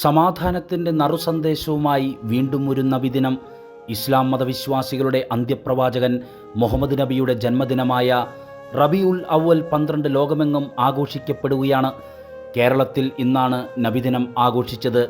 സമാധാനത്തിന്റെ നറുസന്ദേശവുമായി വീണ്ടും ഒരു നബിദിനം. ഇസ്ലാം മതവിശ്വാസികളുടെ അന്ത്യപ്രവാചകൻ മുഹമ്മദ് നബിയുടെ ജന്മദിനമായ റബിയുൽ അവൽ പന്ത്രണ്ട് ലോകമെങ്ങും ആഘോഷിക്കപ്പെടുകയാണ്. കേരളത്തിൽ ഇന്നാണ് നബിദിനം ആഘോഷിച്ചത്.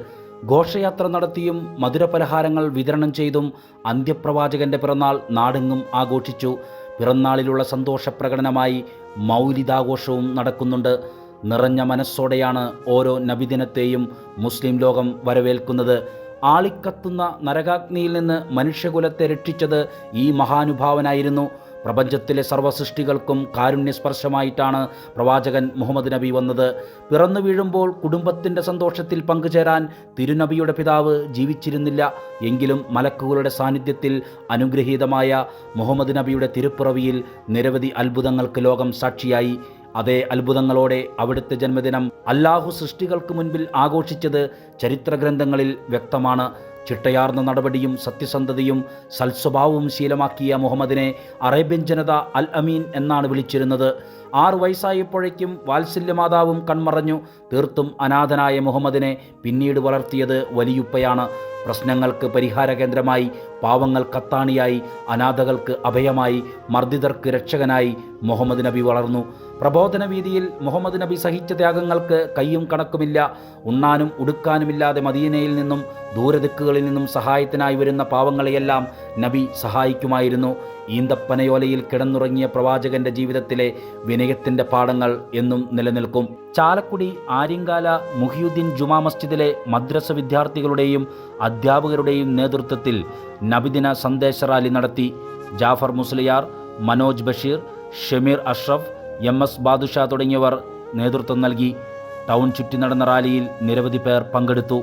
ഘോഷയാത്ര നടത്തിയും മധുരപലഹാരങ്ങൾ വിതരണം ചെയ്തും അന്ത്യപ്രവാചകന്റെ പിറന്നാൾ നാടെങ്ങും ആഘോഷിച്ചു. പിറന്നാളിലുള്ള സന്തോഷപ്രകടനമായി മൗലിതാഘോഷവും നടക്കുന്നുണ്ട്. നിറഞ്ഞ മനസ്സോടെയാണ് ഓരോ നബിദിനത്തെയും മുസ്ലിം ലോകം വരവേൽക്കുന്നത്. ആളിക്കത്തുന്ന നരകാഗ്നിയിൽ നിന്ന് മനുഷ്യകുലത്തെ രക്ഷിച്ചത് ഈ മഹാനുഭാവനായിരുന്നു. പ്രപഞ്ചത്തിലെ സർവസൃഷ്ടികൾക്കും കാരുണ്യസ്പർശമായിട്ടാണ് പ്രവാചകൻ മുഹമ്മദ് നബി വന്നത്. പിറന്നു വീഴുമ്പോൾ കുടുംബത്തിന്റെ സന്തോഷത്തിൽ പങ്കുചേരാൻ തിരുനബിയുടെ പിതാവ് ജീവിച്ചിരുന്നില്ല. എങ്കിലും മലക്കുകളുടെ സാന്നിധ്യത്തിൽ അനുഗ്രഹീതമായ മുഹമ്മദ് നബിയുടെ തിരുപ്പിറവിയിൽ നിരവധി അത്ഭുതങ്ങൾക്ക് ലോകം സാക്ഷിയായി. അതേ അത്ഭുതങ്ങളോടെ അവിടുത്തെ ജന്മദിനം അല്ലാഹു സൃഷ്ടികൾക്ക് മുൻപിൽ ആഘോഷിച്ചത് ചരിത്രഗ്രന്ഥങ്ങളിൽ വ്യക്തമാണ്. ചിട്ടയാർന്ന നടപടിയും സത്യസന്ധതയും സൽസ്വഭാവവും ശീലമാക്കിയ മുഹമ്മദിനെ അറേബ്യൻ ജനത അൽ അമീൻ എന്നാണ് വിളിച്ചിരുന്നത്. ആറ് വയസ്സായപ്പോഴേക്കും വാത്സല്യമാതാവും കൺമറഞ്ഞു തീർത്തും അനാഥനായ മുഹമ്മദിനെ പിന്നീട് വളർത്തിയത് വലിയുപ്പയാണ്. പ്രശ്നങ്ങൾക്ക് പരിഹാര കേന്ദ്രമായി പാവങ്ങൾ കത്താണിയായി അനാഥകൾക്ക് അഭയമായി മർദ്ദിതർക്ക് രക്ഷകനായി മുഹമ്മദ് നബി വളർന്നു. പ്രബോധന വീതിയിൽ മുഹമ്മദ് നബി സഹിച്ച ത്യാഗങ്ങൾക്ക് കയ്യും കണക്കുമില്ല ഉണ്ണാനും ഉടുക്കാനുമില്ലാതെ മദീനയിൽ നിന്നും ദൂരദിക്കുകളിൽ നിന്നും സഹായത്തിനായി വരുന്ന പാവങ്ങളെയെല്ലാം നബി സഹായിക്കുമായിരുന്നു. ഈന്തപ്പനയോലയിൽ കിടന്നുറങ്ങിയ പ്രവാചകന്റെ ജീവിതത്തിലെ വിനയത്തിന്റെ പാഠങ്ങൾ എന്നും നിലനിൽക്കും. ചാലക്കുടി ആര്യങ്കാല മുഹിയുദ്ദീൻ ജുമാ മസ്ജിദിലെ മദ്രസ വിദ്യാർത്ഥികളുടെയും അധ്യാപകരുടെയും നേതൃത്വത്തിൽ നബിദിന സന്ദേശ റാലി നടത്തി. ജാഫർ മുസ്ലിയാർ മനോജ് ബഷീർ ഷമീർ അഷ്റഫ് എം എസ് ബാദുഷ തുടങ്ങിയവർ നേതൃത്വം നൽകി. ടൗൺ ചുറ്റി നടന്ന റാലിയിൽ നിരവധി പേർ പങ്കെടുത്തു.